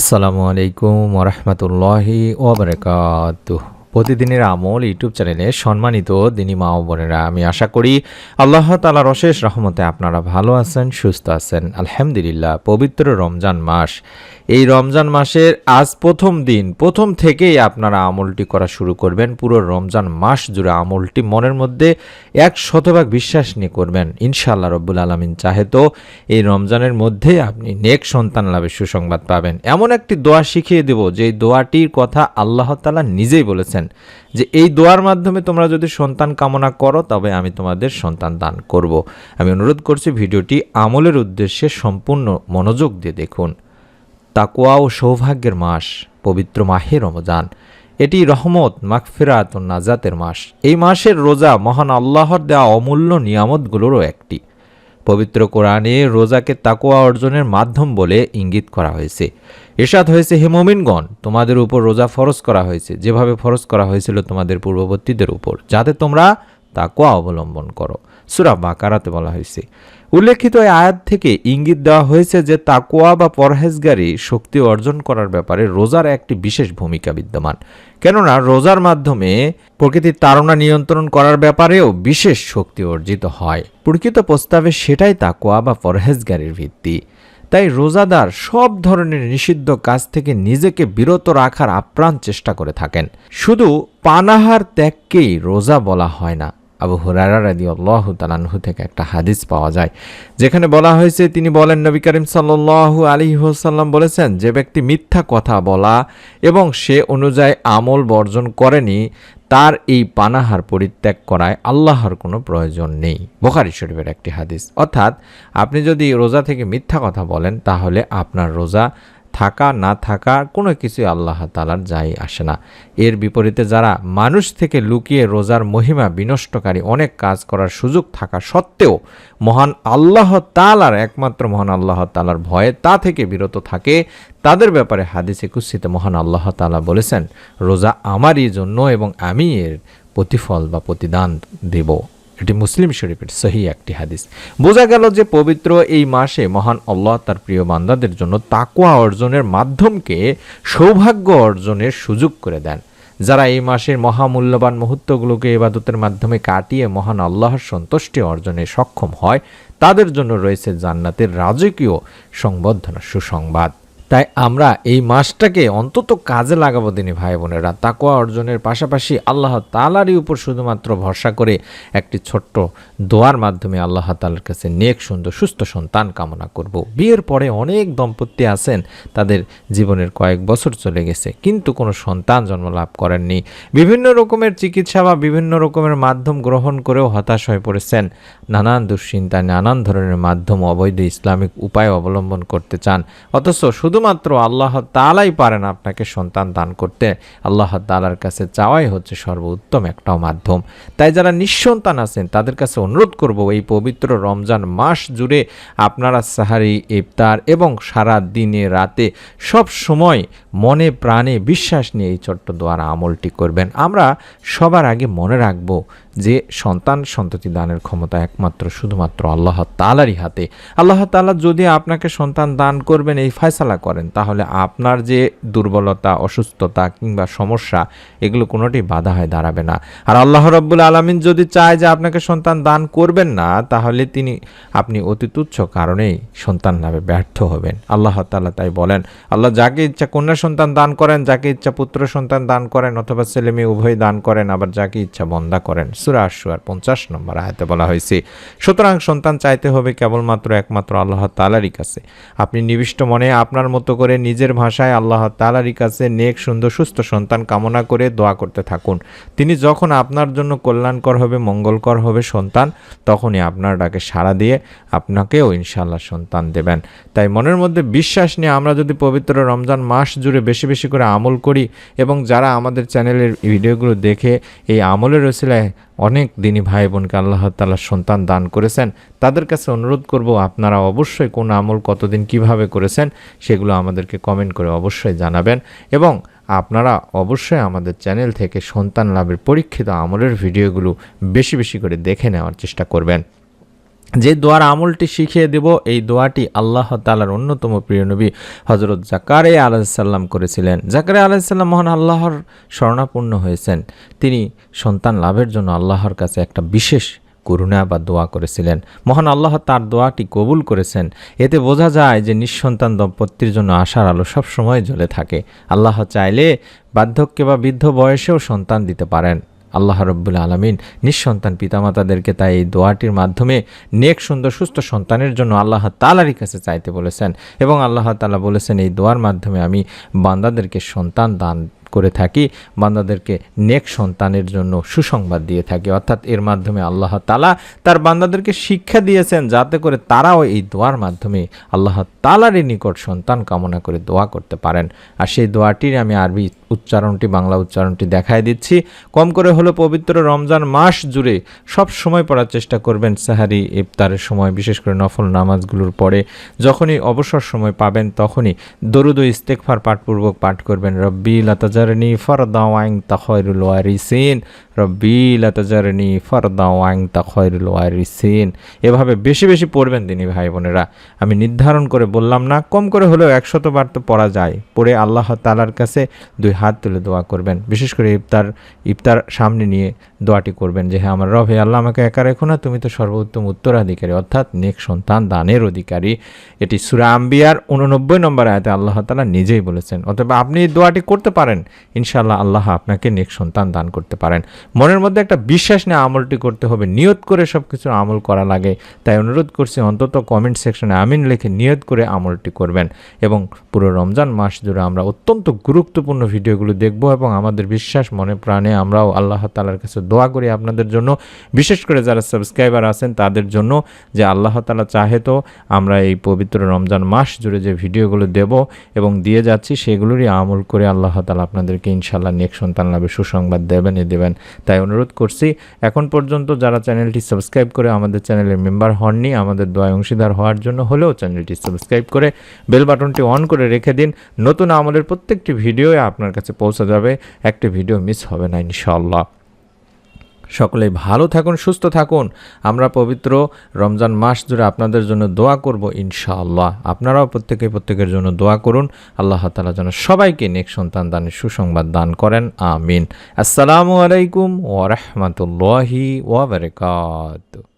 আসসালামু আলাইকুম ওরহমতুল্লাহি ওবরাকাত। প্রতিদিনের আমল ইউটিউব চ্যানেলে সম্মানিত দিনী মা ও বোনেরা, আমি আশা করি আল্লাহ তালার অশেষ রহমতে আপনারা ভালো আছেন, সুস্থ আছেন। আলহামদুলিল্লাহ, পবিত্র রমজান মাস। এই রমজান মাসের আজ প্রথম দিন, প্রথম থেকেই আপনারা আমলটি করা শুরু করবেন। পুরো রমজান মাস জুড়ে আমলটি মনের মধ্যে এক শতভাগ বিশ্বাস নিয়ে করবেন। ইনশাআল্লাহ রব্বুল আলমিন চাহে তো এই রমজানের মধ্যেই আপনি নেক সন্তান লাভের সুসংবাদ পাবেন। এমন একটি দোয়া শিখিয়ে দেব, যে দোয়াটির কথা আল্লাহ তালা নিজেই বলেছেন, যে এই দোয়ার মাধ্যমে তোমরা যদি সন্তান কামনা করো, তবে আমি তোমাদের সন্তান দান করব। আমি অনুরোধ করছি, ভিডিওটি আমলের উদ্দেশ্যে সম্পূর্ণ মনোযোগ দিয়ে দেখুন। তাকুয়া ও সৌভাগ্যের মাস, পবিত্র মাহে রমজান। এটি রহমত, মাগফিরাত ও নাজাতের মাস। এই মাসের রোজা মহান আল্লাহর দেওয়া অমূল্য নিয়ামতগুলোরও একটি। পবিত্র কোরআনে রোজাকে তাকোয়া অর্জনের মাধ্যম বলে ইঙ্গিত করা হয়েছে। এরশাদ হয়েছে, হে তোমাদের উপর রোজা ফরজ করা হয়েছে। যেভাবে ফরজ করা হয়েছিল তোমাদের পূর্ববর্তীদের উপর, যাতে তোমরা তাকোয়া অবলম্বন করো। সুরা বাকারাতে বলা হয়েছে উল্লেখিত এই আয়াত থেকে ইঙ্গিত দেওয়া হয়েছে যে তাকুয়া বা পরহেজগারি শক্তি অর্জন করার ব্যাপারে রোজার একটি বিশেষ ভূমিকা বিদ্যমান। কেননা, রোজার মাধ্যমে প্রকৃতির তাড়না নিয়ন্ত্রণ করার ব্যাপারেও বিশেষ শক্তি অর্জিত হয়। প্রকৃত প্রস্তাবে সেটাই তাকুয়া বা পরহেজগারির ভিত্তি। তাই রোজাদার সব ধরনের নিষিদ্ধ কাজ থেকে নিজেকে বিরত রাখার আপ্রাণ চেষ্টা করে থাকেন। শুধু পানাহার ত্যাগকেই রোজা বলা হয় না। আবু হুরারা রাদি আল্লাহ তালানহু থেকে একটা হাদিস পাওয়া যায়, যেখানে বলা হয়েছে, তিনি বলেন, নবী করিম সাল্লু আলী হোসাল্লাম বলেছেন, যে ব্যক্তি মিথ্যা কথা বলা এবং সে অনুযায়ী আমল বর্জন করেনি, তার এই পানাহার পরিত্যাগ করায় আল্লাহর কোনো প্রয়োজন নেই। বোখারি শরীফের একটি হাদিস। অর্থাৎ, আপনি যদি রোজা থেকে মিথ্যা কথা বলেন, তাহলে আপনার রোজা থাকা, না থাকা, কোনো কিছুই আল্লাহ তালার যাই আসে না। এর বিপরীতে যারা মানুষ থেকে লুকিয়ে রোজার মহিমা বিনষ্টকারী অনেক কাজ করার সুযোগ থাকা সত্ত্বেও মহান আল্লাহ তালার একমাত্র মহান আল্লাহ তালার ভয়ে তা থেকে বিরত থাকে, তাদের ব্যাপারে হাদিসে কুৎসিতে মহান আল্লাহ তালা বলেছেন, রোজা আমারই জন্য এবং আমি এর প্রতিফল বা প্রতিদান দেব। এটি মুসলিম শরীফের সহি একটি হাদিস। বোঝা গেল যে পবিত্র এই মাসে মহান আল্লাহ তার প্রিয় বান্দাদের জন্য তাকুয়া অর্জনের মাধ্যমকে সৌভাগ্য অর্জনের সুযোগ করে দেন। যারা এই মাসের মহামূল্যবান মুহূর্তগুলোকে ইবাদতের মাধ্যমে কাটিয়ে মহান আল্লাহর সন্তুষ্টি অর্জনে সক্ষম হয়, তাদের জন্য রয়েছে জান্নাতের রাজকীয় সংবর্ধনা সুসংবাদ। তাই আমরা এই মাসটাকে অন্তত কাজে লাগাবো দিনী ভাই বোনেরা। তাকুয়া অর্জনের পাশাপাশি আল্লাহ তালারই উপর শুধুমাত্র ভরসা করে একটি ছোট্ট দোয়ার মাধ্যমে আল্লাহ তালার কাছে নেক, সুন্দর, সুস্থ সন্তান কামনা করব। বিয়ের পরে অনেক দম্পতি আছেন, তাদের জীবনের কয়েক বছর চলে গেছে, কিন্তু কোনো সন্তান জন্ম লাভ করেননি। বিভিন্ন রকমের চিকিৎসা বা বিভিন্ন রকমের মাধ্যম গ্রহণ করেও হতাশ হয়ে পড়েছেন। নানান দুশ্চিন্তায়, নানান ধরনের মাধ্যম অবৈধ ইসলামিক উপায় অবলম্বন করতে চান। অথচ শুধু শুধুমাত্র আল্লাহ তালাই পারেন আপনাকে সন্তান দান করতে। আল্লাহ তালার কাছে চাওয়াই হচ্ছে সর্বোত্তম একটা মাধ্যম। তাই যারা নিঃসন্তান আছেন, তাদের কাছে অনুরোধ করব, এই পবিত্র রমজান মাস জুড়ে আপনারা সাহারি, ইফতার এবং সারা দিনে রাতে সব সময় মনে প্রাণে বিশ্বাস নিয়ে এই ছোট্ট দোয়ার আমলটি করবেন। আমরা সবার আগে মনে রাখব যে সন্তান সন্ততি দানের ক্ষমতা একমাত্র শুধুমাত্র আল্লাহ তালারই হাতে। আল্লাহ তালা যদি আপনাকে সন্তান দান করবেন, এই ফয়সালা তাহলে আপনার যে দুর্বলতা, অসুস্থতা কিংবা সমস্যা, এগুলো কোনোটি বাধা হয়ে দাঁড়াবে না। আর আল্লাহ রব্বুল আলমিন যদি চায় যে আপনাকে সন্তান দান করবেন না, তাহলে তিনি, আপনি অতি তুচ্ছ কারণেই সন্তান লাভে ব্যর্থ হবেন। আল্লাহ তালা তাই বলেন, আল্লাহ যাকে ইচ্ছা কন্যা সন্তান দান করেন, যাকে ইচ্ছা পুত্র সন্তান দান করেন অথবা ছেলে মেয়ে উভয় দান করেন, আবার যাকে ইচ্ছা বন্দা করেন। সুরা আর পঞ্চাশ নম্বর আয়তে বলা হয়েছে, সুতরাং সন্তান চাইতে হবে কেবলমাত্র একমাত্র আল্লাহ তালারই কাছে। আপনি নিবিষ্ট মনে আপনার মতো করে নিজের ভাষায় আল্লাহ তালারই কাছে নেক, সুন্দর, সুস্থ সন্তান কামনা করে দোয়া করতে থাকুন। তিনি যখন আপনার জন্য কল্যাণকর হবে, মঙ্গলকর হবে সন্তান, তখনই আপনার ডাকে সাড়া দিয়ে আপনাকেও ইনশাল্লাহ সন্তান দেবেন। তাই মনের মধ্যে বিশ্বাস নিয়ে আমরা যদি পবিত্র রমজান মাস জুড়ে বেশি বেশি করে আমল করি এবং যারা আমাদের চ্যানেলের ভিডিওগুলো দেখে এই আমলের ওসিলায় অনেক দিনই ভাই বোনকে আল্লাহ তালা সন্তান দান করেছেন। তাদের কাছে অনুরোধ করব, আপনারা অবশ্যই কোন আমল কতদিন কীভাবে করেছেন সেগুলো আমাদেরকে কমেন্ট করে অবশ্যই জানাবেন এবং আপনারা অবশ্যই আমাদের চ্যানেল থেকে সন্তান লাভের পরীক্ষিত আমলের ভিডিওগুলো বেশি বেশি করে দেখে নেওয়ার চেষ্টা করবেন। যে দোয়ার আমলটি শিখিয়ে দেব, এই দোয়াটি আল্লাহ তালার অন্যতম প্রিয় নবী হজরত জাকারে আলাহিসাল্লাম করেছিলেন। জাকারে আলাহিসাল্লাম মহান আল্লাহর স্বর্ণাপূর্ণ হয়েছেন। তিনি সন্তান লাভের জন্য আল্লাহর কাছে একটা বিশেষ করুণা বা দোয়া করেছিলেন। মহান আল্লাহ তার দোয়াটি কবুল করেছেন। এতে বোঝা যায় যে নিঃসন্তান দম্পতির জন্য আশার আলো সবসময় জ্বলে থাকে। আল্লাহ চাইলে বার্ধক্যে বা বৃদ্ধ বয়সেও সন্তান দিতে পারেন। আল্লাহ রব্বুল আলমিন নিঃসন্তান পিতামাতাদেরকে তাই এই দোয়াটির মাধ্যমে নেক, সুন্দর, সুস্থ সন্তানের জন্য আল্লাহ তালারই কাছে চাইতে বলেছেন। এবং আল্লাহ তালা বলেছেন, এই দোয়ার মাধ্যমে আমি বান্দাদেরকে সন্তান দান করে থাকি, বান্দাদেরকে নেক সন্তানের জন্য সুসংবাদ দিয়ে থাকি। অর্থাৎ এর মাধ্যমে আল্লাহ তালা তার বান্দাদেরকে শিক্ষা দিয়েছেন যাতে করে তারাও এই দোয়ার মাধ্যমে আল্লাহ তালারই নিকট সন্তান কামনা করে দোয়া করতে পারেন। আর সেই দোয়াটির আমি আরবি উচ্চারণটি, বাংলা উচ্চারণটি দেখায় দিচ্ছি। কম করে হলো পবিত্র রমজান মাস জুড়ে সব সময় পড়ার চেষ্টা করবেন সাহারি, ইফতারের সময়, বিশেষ করে নফল নামাজগুলোর পরে। যখনই অবসর সময় পাবেন তখনই দরুদ ইস্তেকফার পাঠপূর্বক পাঠ করবেন। রব্বি লাতাজারনি ফরদাওয়াইং তাখয়রুল ওয়ারিসিন রব্বি লাতাজারনি ফরদাওয়াইং তাখয়রুল ওয়ারিসিন এভাবে বেশি বেশি পড়বেন তিনি ভাই বোনেরা। আমি নির্ধারণ করে বললাম না, কম করে হলেও একশতবার তো পড়া যায়। পড়ে আল্লাহ তালার কাছে দুই হাত তুলে দোয়া করবেন। বিশেষ করে ইফতার ইফতার সামনে নিয়ে দোয়াটি করবেন যে হ্যাঁ আমার রব, হে আল্লাহ, আমাকে একা রেখো না, তুমি তো সর্বোত্তম উত্তরাধিকারী, অর্থাৎ নেক সন্তান, দানের অধিকারী। এটি সুরা আম্বিয়ার উননব্বই নম্বর আয়তে আল্লাহ তালা নিজেই বলেছেন। অথবা আপনি এই দোয়াটি করতে পারেন। ইনশাআল্লাহ আল্লাহ আপনাকে নেক সন্তান দান করতে পারেন। মনের মধ্যে একটা বিশ্বাস নিয়ে আমলটি করতে হবে, নিয়ত করে সব কিছু আমল করা লাগে। তাই অনুরোধ করছি, অন্তত কমেন্ট সেকশনে আমিন লিখে নিয়ত করে আমলটি করবেন এবং পুরো রমজান মাস জুড়ে আমরা অত্যন্ত গুরুত্বপূর্ণ ভিডিওগুলো দেখব এবং আমাদের বিশ্বাস মনে প্রাণে আমরাও আল্লাহ তালার কাছে দোয়া করি আপনাদের জন্য। বিশেষ করে যারা সাবস্ক্রাইবার আছেন, তাদের জন্য যে আল্লাহ তালা চাহে তো আমরা এই পবিত্র রমজান মাস জুড়ে যে ভিডিওগুলো দেব এবং দিয়ে যাচ্ছি, সেগুলোরই আমল করে আল্লাহ তালা আপনাদেরকে ইনশাল্লাহ নেক সন্তান লাভের সুসংবাদ দেবেন, এ দেবেন। তাই অনুরোধ করছি, এখন পর্যন্ত যারা চ্যানেলটি সাবস্ক্রাইব করে আমাদের চ্যানেলের মেম্বার হননি, আমাদের দয় অংশীদার হওয়ার জন্য হলেও চ্যানেলটি সাবস্ক্রাইব করে বেল বাটনটি অন করে রেখে দিন। নতুন আমলের প্রত্যেকটি ভিডিও আপনার কাছে পৌঁছে যাবে। একটি ভিডিও মিস হবে না ইনশাল্লাহ সকলে ভালো থাকুন, সুস্থ থাকুন। আমরা পবিত্র রমজান মাস জুড়ে আপনাদের জন্য দোয়া করব ইনশাআল্লাহ। আপনারাও প্রত্যেকে প্রত্যেকের জন্য দোয়া করুন। আল্লাহ তালা যেন সবাইকে নেক সন্তান দানের সুসংবাদ দান করেন। আমিন। আসসালামু আলাইকুম ওরহমতুল্লাহি ওবরকাত